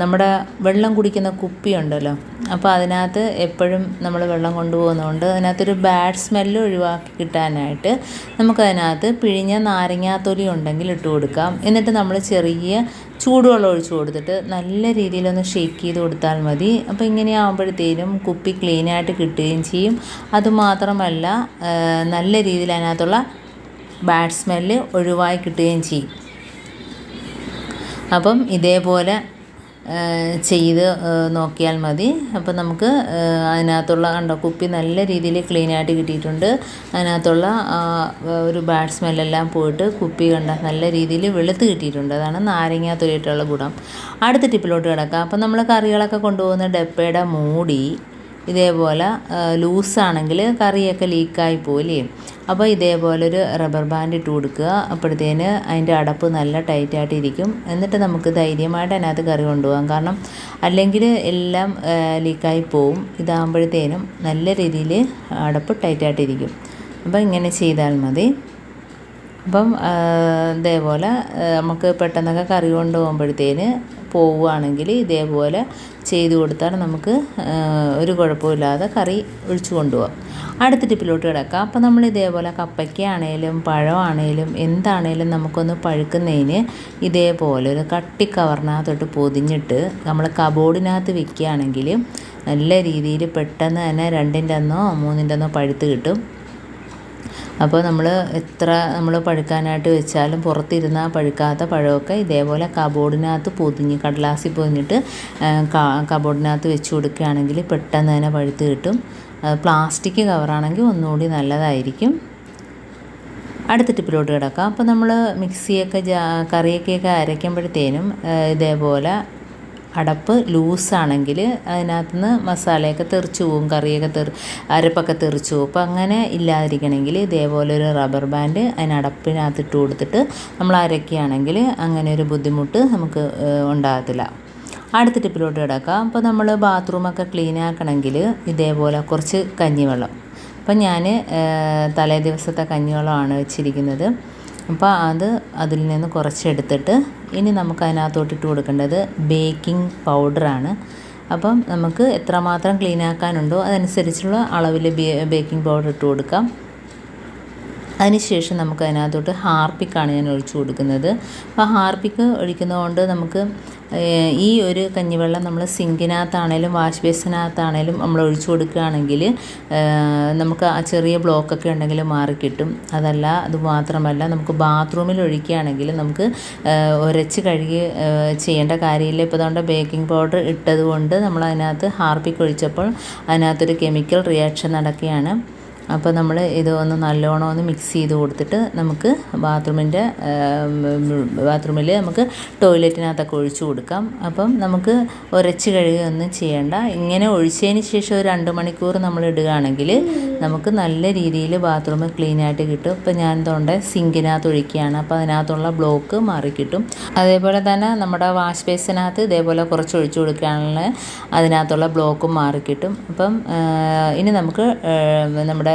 നമ്മുടെ വെള്ളം കുടിക്കുന്ന കുപ്പി ഉണ്ടല്ലോ അപ്പോൾ അതിനകത്ത് എപ്പോഴും നമ്മൾ വെള്ളം കൊണ്ടുപോകുന്നതുകൊണ്ട് അതിനകത്തൊരു ബാഡ് സ്മെല്ല് ഒഴിവാക്കി കിട്ടാനായിട്ട് നമുക്കതിനകത്ത് പിഴിഞ്ഞ നാരങ്ങാത്തൊലി ഉണ്ടെങ്കിൽ ഇട്ട് കൊടുക്കാം. എന്നിട്ട് നമ്മൾ ചെറിയ ചൂടുവെള്ളം ഒഴിച്ചു കൊടുത്തിട്ട് നല്ല രീതിയിലൊന്ന് ഷേക്ക് ചെയ്ത് കൊടുത്താൽ മതി. അപ്പോൾ ഇങ്ങനെ ആകുമ്പോഴത്തേനും കുപ്പി ക്ലീനായിട്ട് കിട്ടുകയും ചെയ്യും. അതുമാത്രമല്ല നല്ല രീതിയിൽ അതിനകത്തുള്ള ബാഡ് സ്മെല്ല് ഒഴിവായി കിട്ടുകയും ചെയ്യും. അപ്പം ഇതേപോലെ ചെയ്ത് നോക്കിയാൽ മതി. അപ്പം നമുക്ക് അതിനകത്തുള്ള കണ്ടോ കുപ്പി നല്ല രീതിയിൽ ക്ലീനായിട്ട് കിട്ടിയിട്ടുണ്ട്. അതിനകത്തുള്ള ഒരു ബാഡ് സ്മെല്ലെല്ലാം പോയിട്ട് കുപ്പി കണ്ട നല്ല രീതിയിൽ വെളുത്ത് കിട്ടിയിട്ടുണ്ട്. അതാണ് നാരങ്ങ തൊലിയിട്ടുള്ള ഗുണം. അടുത്ത ടിപ്പിലോട്ട് കിടക്കാം. അപ്പോൾ നമ്മൾ കറികളൊക്കെ കൊണ്ടുപോകുന്ന ഡപ്പയുടെ മൂടി ഇതേപോലെ ലൂസാണെങ്കിൽ കറിയൊക്കെ ലീക്കായി പോലെയും അപ്പോൾ ഇതേപോലൊരു റബ്ബർ ബാൻഡ് ഇട്ട് കൊടുക്കുക. അപ്പോഴത്തേന് അതിന്റെ അടപ്പ് നല്ല ടൈറ്റായിട്ട് ഇരിക്കും എന്നിട്ട് നമുക്ക് ധൈര്യമായിട്ട് അതിനകത്ത് കറി കൊണ്ടുപോകാം. കാരണം അല്ലെങ്കിൽ എല്ലാം ലീക്കായി പോവും. ഇതാകുമ്പോഴത്തേനും നല്ല രീതിയിൽ അടപ്പ് ടൈറ്റായിട്ടിരിക്കും. അപ്പോൾ ഇങ്ങനെ ചെയ്താൽ മതി. അപ്പം ഇതേപോലെ നമുക്ക് പെട്ടെന്നൊക്കെ കറി കൊണ്ട് പോകുമ്പോഴത്തേന് പോവുകയാണെങ്കിൽ ഇതേപോലെ ചെയ്തു കൊടുത്താൽ നമുക്ക് ഒരു കുഴപ്പമില്ലാതെ കറി ഒഴിച്ചു കൊണ്ടുപോകാം അടുത്ത ടിപ്പിലോട്ട് കിടക്കാം. അപ്പോൾ നമ്മൾ ഇതേപോലെ കപ്പയ്ക്കാണേലും പഴമാണേലും എന്താണേലും നമുക്കൊന്ന് പഴുക്കുന്നതിന് ഇതേപോലെ ഒരു കട്ടി കവറിനകത്തോട്ട് പൊതിഞ്ഞിട്ട് നമ്മൾ കബോർഡിനകത്ത് വെക്കുകയാണെങ്കിൽ നല്ല രീതിയിൽ പെട്ടെന്ന് തന്നെ രണ്ടിന്റെ അന്നോ മൂന്നിന്റെ അന്നോ പഴുത്ത് കിട്ടും. അപ്പോൾ നമ്മൾ എത്ര നമ്മൾ പഴുക്കാനായിട്ട് വെച്ചാലും പുറത്തിരുന്ന പഴുക്കാത്ത പഴമൊക്കെ ഇതേപോലെ കബോർഡിനകത്ത് പൊതിഞ്ഞ് കടലാസിൽ പൊതിഞ്ഞിട്ട് കബോർഡിനകത്ത് വെച്ച് കൊടുക്കുകയാണെങ്കിൽ പെട്ടെന്ന് തന്നെ പഴുത്ത് കിട്ടും. പ്ലാസ്റ്റിക് കവറാണെങ്കിൽ ഒന്നുകൂടി നല്ലതായിരിക്കും. അടുത്ത ടിപ്പിലോട്ട് കിടക്കാം. അപ്പോൾ നമ്മൾ മിക്സിയൊക്കെ ജാ കറിയൊക്കെയൊക്കെ അരയ്ക്കുമ്പോഴത്തേനും ഇതേപോലെ അടപ്പ് ലൂസാണെങ്കിൽ അതിനകത്ത് നിന്ന് മസാലയൊക്കെ തെറിച്ച് പോവും കറിയൊക്കെ തെറി അരപ്പൊക്കെ തെറിച്ച് പോവും. അപ്പോൾ അങ്ങനെ ഇല്ലാതിരിക്കണമെങ്കിൽ ഇതേപോലെ ഒരു റബ്ബർ ബാൻഡ് അതിന് അടപ്പിനകത്ത് ഇട്ട് കൊടുത്തിട്ട് നമ്മൾ അരക്കുകയാണെങ്കിൽ അങ്ങനെ ഒരു ബുദ്ധിമുട്ട് നമുക്ക് ഉണ്ടാകത്തില്ല. അടുത്ത ടിപ്പിലോട്ട് കിടക്കാം. അപ്പോൾ നമ്മൾ ബാത്റൂമൊക്കെ ക്ലീൻ ആക്കണമെങ്കിൽ ഇതേപോലെ കുറച്ച് കഞ്ഞിവെള്ളം. അപ്പം ഞാൻ തലേ ദിവസത്തെ കഞ്ഞിവെള്ളമാണ് വെച്ചിരിക്കുന്നത്. അപ്പോൾ അത് അതിൽ നിന്ന് കുറച്ചെടുത്തിട്ട് ഇനി നമുക്ക് അതിനകത്തോട്ട് ഇട്ട് കൊടുക്കേണ്ടത് ബേക്കിംഗ് പൗഡറാണ്. അപ്പം നമുക്ക് എത്രമാത്രം ക്ലീൻ ആക്കാനുണ്ടോ അതനുസരിച്ചുള്ള അളവിൽ ബേക്കിംഗ് പൗഡർ ഇട്ട് കൊടുക്കാം. അതിനുശേഷം നമുക്ക് അതിനകത്തോട്ട് ഹാർപ്പിക്കാണ് ഞാൻ ഒഴിച്ചു കൊടുക്കുന്നത്. അപ്പോൾ ഹാർപ്പിക്ക് ഒഴിക്കുന്നതുകൊണ്ട് നമുക്ക് ഈ ഒരു കഞ്ഞിവെള്ളം നമ്മൾ സിങ്കിനകത്താണേലും വാഷ് ബേസിനകത്താണേലും നമ്മൾ ഒഴിച്ചു കൊടുക്കുകയാണെങ്കിൽ നമുക്ക് ആ ചെറിയ ബ്ലോക്കൊക്കെ ഉണ്ടെങ്കിൽ മാറിക്കിട്ടും അതല്ല അത് മാത്രമല്ല നമുക്ക് ബാത്റൂമിൽ ഒഴിക്കുകയാണെങ്കിൽ നമുക്ക് ഉരച്ച് കഴുകി ചെയ്യേണ്ട കാര്യമില്ല. ഇപ്പോൾ അതുകൊണ്ട് ബേക്കിംഗ് പൗഡർ ഇട്ടത് കൊണ്ട് നമ്മൾ അതിനകത്ത് ഹാർപ്പിക്ക് ഒഴിച്ചപ്പോൾ അതിനകത്തൊരു കെമിക്കൽ റിയാക്ഷൻ നടക്കുകയാണ്. അപ്പോൾ നമ്മൾ ഇത് ഒന്ന് നല്ലോണം ഒന്ന് മിക്സ് ചെയ്ത് കൊടുത്തിട്ട് നമുക്ക് ബാത്റൂമിന്റെ ബാത്റൂമിൽ നമുക്ക് ടോയ്ലറ്റിനകത്തൊക്കെ ഒഴിച്ചു കൊടുക്കാം. അപ്പം നമുക്ക് ഉരച്ച് കഴുകുകയൊന്നും ചെയ്യേണ്ട. ഇങ്ങനെ ഒഴിച്ചതിന് ശേഷം ഒരു രണ്ട് മണിക്കൂർ നമ്മൾ ഇടുകയാണെങ്കിൽ നമുക്ക് നല്ല രീതിയിൽ ബാത്റൂം ക്ലീൻ ആയിട്ട് കിട്ടും. ഇപ്പം ഞാൻ തൊണ്ട സിങ്കിനകത്ത് ഒഴിക്കുകയാണ്. അപ്പോൾ അതിനകത്തുള്ള ബ്ലോക്ക് മാറിക്കിട്ടും അതേപോലെ തന്നെ നമ്മുടെ വാഷ് ബേസിനകത്ത് ഇതേപോലെ കുറച്ച് ഒഴിച്ചു കൊടുക്കുകയാണെങ്കിൽ അതിനകത്തുള്ള ബ്ലോക്കും മാറിക്കിട്ടും അപ്പം ഇനി നമുക്ക് നമ്മുടെ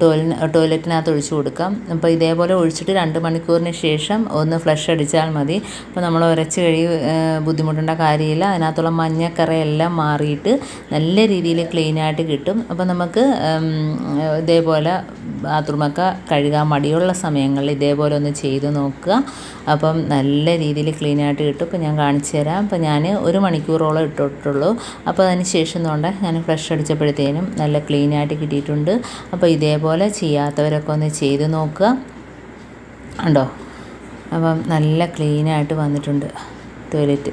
ടോയ്ല ടോയ്ലറ്റിനകത്ത് ഒഴിച്ചു കൊടുക്കാം. അപ്പോൾ ഇതേപോലെ ഒഴിച്ചിട്ട് രണ്ട് മണിക്കൂറിന് ശേഷം ഒന്ന് ഫ്ലഷ് അടിച്ചാൽ മതി. അപ്പോൾ നമ്മൾ ഉരച്ച് കഴുകി ആ, ബുദ്ധിമുട്ടേണ്ട കാര്യമില്ല. അതിനകത്തുള്ള മഞ്ഞക്കറയെല്ലാം മാറിയിട്ട് നല്ല രീതിയിൽ ക്ലീനായിട്ട് കിട്ടും. അപ്പോൾ നമുക്ക് ഇതേപോലെ ബാത്റൂമൊക്കെ കഴുകാൻ മടിയുള്ള സമയങ്ങളിൽ ഇതേപോലെ ഒന്ന് ചെയ്ത് നോക്കുക. അപ്പം നല്ല രീതിയിൽ ക്ലീനായിട്ട് കിട്ടും. ഇപ്പം ഞാൻ കാണിച്ചു തരാം. അപ്പോൾ ഞാൻ ഒരു മണിക്കൂറോളം ഇട്ടിട്ടുള്ളൂ. അപ്പോൾ അതിന് ശേഷം കൊണ്ട് ഞാൻ ഫ്ലഷ് അടിച്ചപ്പോഴത്തേനും നല്ല ക്ലീനായിട്ട് കിട്ടിയിട്ടുണ്ട്. അപ്പോൾ ഇതേപോലെ ചെയ്യാത്തവരൊക്കെ ഒന്ന് ചെയ്ത് നോക്കുക. ഉണ്ടോ അപ്പം നല്ല ക്ലീനായിട്ട് വന്നിട്ടുണ്ട് ടോയ്ലറ്റ്